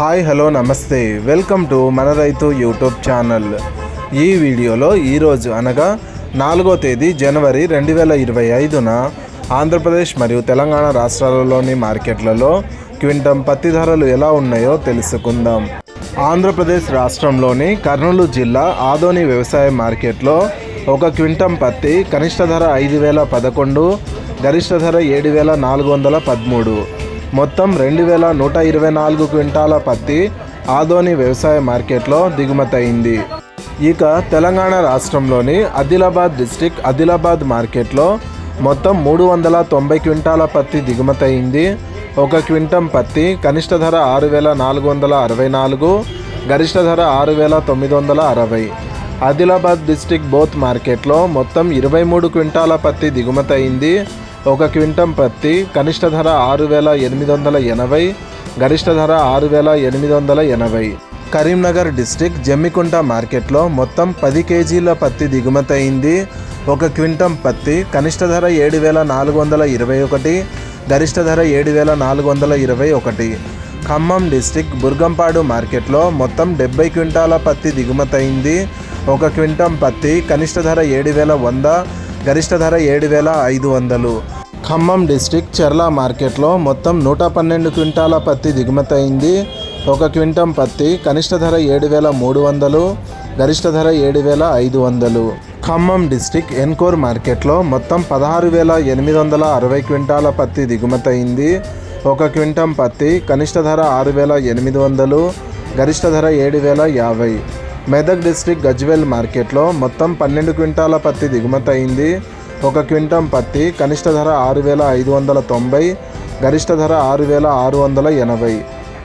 Hi hello namaste. Welcome to మన రైతు YouTube channel. ఈ వీడియోలో ఈరోజు అనగా నాలుగో తేదీ జనవరి రెండు వేల ఇరవై ఐదున ఆంధ్రప్రదేశ్ మరియు తెలంగాణ రాష్ట్రాలలోని మార్కెట్లలో క్వింటం పత్తి ధరలు ఎలా ఉన్నాయో తెలుసుకుందాం. ఆంధ్రప్రదేశ్ రాష్ట్రంలోని కర్నూలు జిల్లా ఆదోని వ్యవసాయ మార్కెట్లో ఒక క్వింటం పత్తి కనిష్ట ధర ఐదు వేల పదకొండు గరిష్ట ధర ఏడు వేల నాలుగు వందల పదమూడు. మొత్తం రెండు వేల నూట ఇరవై నాలుగు క్వింటాల పత్తి ఆదోని వ్యవసాయ మార్కెట్లో దిగుమతయింది ఇక తెలంగాణ రాష్ట్రంలోని ఆదిలాబాద్ డిస్టిక్ ఆదిలాబాద్ మార్కెట్లో మొత్తం మూడు వందల తొంభై క్వింటాల పత్తి దిగుమతయింది ఒక క్వింటం పత్తి కనిష్ట ధర ఆరు వేల నాలుగు వందల అరవై నాలుగు గరిష్ట ధర ఆరు వేల తొమ్మిది వందల అరవై. ఆదిలాబాద్ డిస్టిక్ బోత్ మార్కెట్లో మొత్తం ఇరవై మూడు క్వింటాల పత్తి దిగుమతయింది ఒక క్వింటం పత్తి కనిష్ట ధర ఆరు వేల ఎనిమిది వందల ఎనభై గరిష్ట ధర ఆరు వేల ఎనిమిది వందల ఎనభై. కరీంనగర్ డిస్టిక్ జమ్మికుంట మార్కెట్లో మొత్తం పది కేజీల పత్తి దిగుమతయింది ఒక క్వింటం పత్తి కనిష్ట ధర ఏడు వేల నాలుగు వందల ఇరవై ఒకటి గరిష్ట ధర ఏడు వేల నాలుగు వందల ఇరవై ఒకటి. ఖమ్మం డిస్టిక్ బుర్గంపాడు మార్కెట్లో మొత్తం డెబ్బై క్వింటాల పత్తి దిగుమతయింది ఒక క్వింటం పత్తి కనిష్ట ధర ఏడు వేల వంద గరిష్ట ధర ఏడు వేల ఐదు వందలు. ఖమ్మం డిస్టిక్ చెర్ల మార్కెట్లో మొత్తం నూట పన్నెండు క్వింటాల పత్తి దిగుమతయింది. ఒక క్వింటం పత్తి కనిష్ట ధర ఏడు వేల మూడు వందలు గరిష్ట ధర ఏడు వేల ఐదు వందలు. ఖమ్మం డిస్టిక్ ఎన్కోర్ మార్కెట్లో మొత్తం పదహారు వేల ఎనిమిది వందల అరవై క్వింటాల పత్తి దిగుమతయింది. ఒక క్వింటం పత్తి కనిష్ట ధర ఆరు వేల ఎనిమిది వందలు గరిష్ట ధర ఏడు వేల యాభై. మెదక్ డిస్టిక్ గజ్వేల్ మార్కెట్లో మొత్తం పన్నెండు క్వింటాల పత్తి దిగుమతయింది. ఒక క్వింటం పత్తి కనిష్ట ధర ఆరు వేల ఐదు వందల తొంభై గరిష్ట ధర ఆరు వేల ఆరు వందల ఎనభై.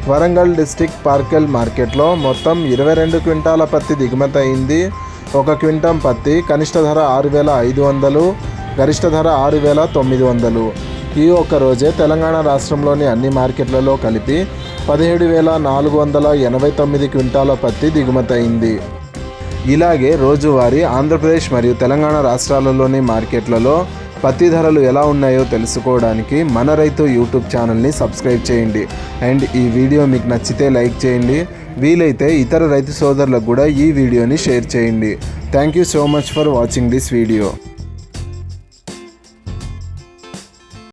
వరంగల్ డిస్టిక్ పార్కెల్ మార్కెట్లో మొత్తం ఇరవై రెండు క్వింటాల పత్తి దిగుమతి అయింది. ఒక క్వింటం పత్తి కనిష్ట ధర ఆరు వేల ఐదు వందలు గరిష్ట ధర ఆరు వేల తొమ్మిది వందలు. ఈ ఒక్క రోజే తెలంగాణ రాష్ట్రంలోని అన్ని మార్కెట్లలో కలిపి పదిహేడు వేల నాలుగు వందల ఎనభై తొమ్మిది క్వింటాల పత్తి దిగుమతి అయింది. ఇలాగే రోజువారీ ఆంధ్రప్రదేశ్ మరియు తెలంగాణ రాష్ట్రాలలోని మార్కెట్లలో పత్తి ధరలు ఎలా ఉన్నాయో తెలుసుకోవడానికి మన రైతు యూట్యూబ్ ఛానల్ని సబ్స్క్రైబ్ చేయండి. అండ్ ఈ వీడియో మీకు నచ్చితే లైక్ చేయండి. వీలైతే ఇతర రైతు సోదరులకు కూడా ఈ వీడియోని షేర్ చేయండి. Thank you so much for watching this video.